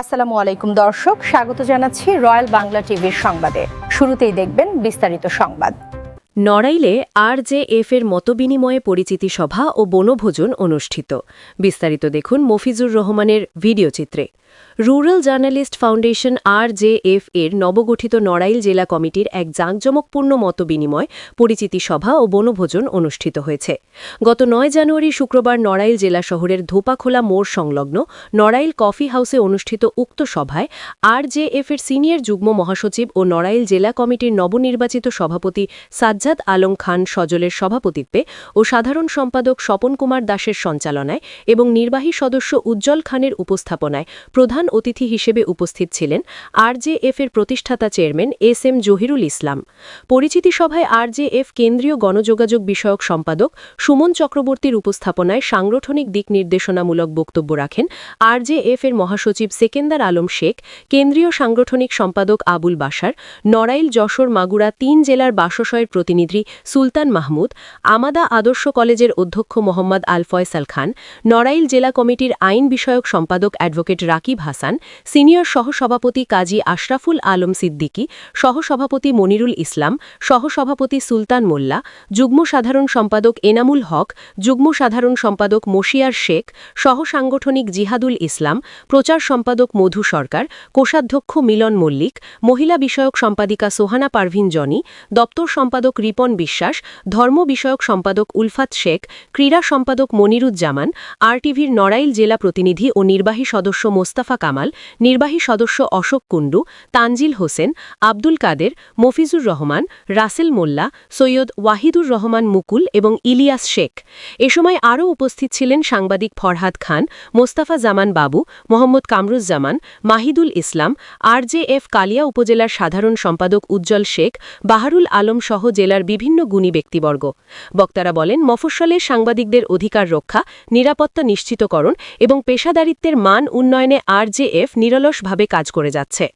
আসসালামু আলাইকুম দর্শক, স্বাগত জানাচ্ছি রয়্যাল বাংলা টিভির সংবাদে। শুরুতেই দেখবেন বিস্তারিত সংবাদ। নড়াইলে আর জে এফ এর মতবিনিময়ে পরিচিতি সভা ও বনভোজন অনুষ্ঠিত। বিস্তারিত দেখুন মফিজুর রহমানের ভিডিও চিত্রে। Rural journalist foundation R J F এর নবগঠিত নড়াইল জেলা কমিটির এক জাঁকজমকপূর্ণ মতবিনিময় পরিচিতি সভা ও বনভোজন অনুষ্ঠিত হয়েছে। গত নয় জানুয়ারি শুক্রবার নড়াইল জেলা শহরের ধোপাখোলা মোড় সংলগ্ন নড়াইল কফি হাউসে অনুষ্ঠিত উক্ত সভায় আর জে এফ এর সিনিয়র যুগ্ম মহাসচিব ও নড়াইল জেলা কমিটির নবনির্বাচিত সভাপতি সাজ্জাদ আলম খান সজলের সভাপতিত্বে ও সাধারণ সম্পাদক স্বপন কুমার দাসের সঞ্চালনায় এবং নির্বাহী সদস্য উজ্জ্বল খানের উপস্থাপনায় প্রধান অতিথি হিসেবে উপস্থিত ছিলেন আরজেএফ এর প্রতিষ্ঠাতা chairman S M Zahirul Islam. পরিচিতি সভায় আরজেএফ কেন্দ্রীয় গণযোগাযোগ বিষয়ক সম্পাদক সুমন চক্রবর্তীর উপস্থাপনায় সাংগঠনিক দিক নির্দেশনামূলক বক্তব্য রাখেন আরজেএফ এর মহাসচিব সেকেন্দার আলম শেখ, কেন্দ্রীয় সাংগঠনিক সম্পাদক আবুল বাসার নড়াইল, যশোর, মাগুরা তিন জেলার বাসসয়ের প্রতিনিধি সুলতান মাহমুদ, আমাদা আদর্শ কলেজের অধ্যক্ষ মোহাম্মদ আল ফয়সাল খান, নড়াইল জেলা কমিটির আইন বিষয়ক সম্পাদক অ্যাডভোকেট রাকিব হাসান সিনিয়র সহসভাপতি কাজী আশরাফুল আলম সিদ্দিকী, সহসভাপতি মনিরুল ইসলাম, সহসভাপতি সুলতান মোল্লা, যুগ্ম সাধারণ সম্পাদক এনামুল হক, যুগ্ম সাধারণ সম্পাদক মশিয়ার শেখ, সহসাংগঠনিক জিহাদুল ইসলাম, প্রচার সম্পাদক মধু সরকার, কোষাধ্যক্ষ মিলন মল্লিক, মহিলা বিষয়ক সম্পাদিকা সোহানা পারভিন জনি, দপ্তর সম্পাদক রিপন বিশ্বাস, ধর্ম বিষয়ক সম্পাদক উলফাত শেখ, ক্রীড়া সম্পাদক মনিরুজ্জামান, আরটিভির নড়াইল জেলা প্রতিনিধি ও নির্বাহী সদস্য মোস্তাফা কামাল, নির্বাহী সদস্য অশোক কুণ্ডু, তানজিল হোসেন, আব্দুল কাদের, মফিজুর রহমান, রাসেল মোল্লা, সৈয়দ ওয়াহিদুর রহমান মুকুল এবং ইলিয়াস শেখ। এ সময় আরও উপস্থিত ছিলেন সাংবাদিক Farhad Khan, Mostafa Zaman Babu, Mohammad Kamruzzaman, Mahidul Islam R J F Kalia উপজেলার সাধারণ সম্পাদক উজ্জ্বল শেখ, বাহারুল আলম সহ জেলার বিভিন্ন গুণী ব্যক্তিবর্গ। বক্তারা বলেন মফস্বলের সাংবাদিকদের অধিকার রক্ষা, নিরাপত্তা নিশ্চিতকরণ এবং পেশাদারিত্বের মান উন্নয়নে আরজেএফ নিরলসভাবে কাজ করে যাচ্ছে।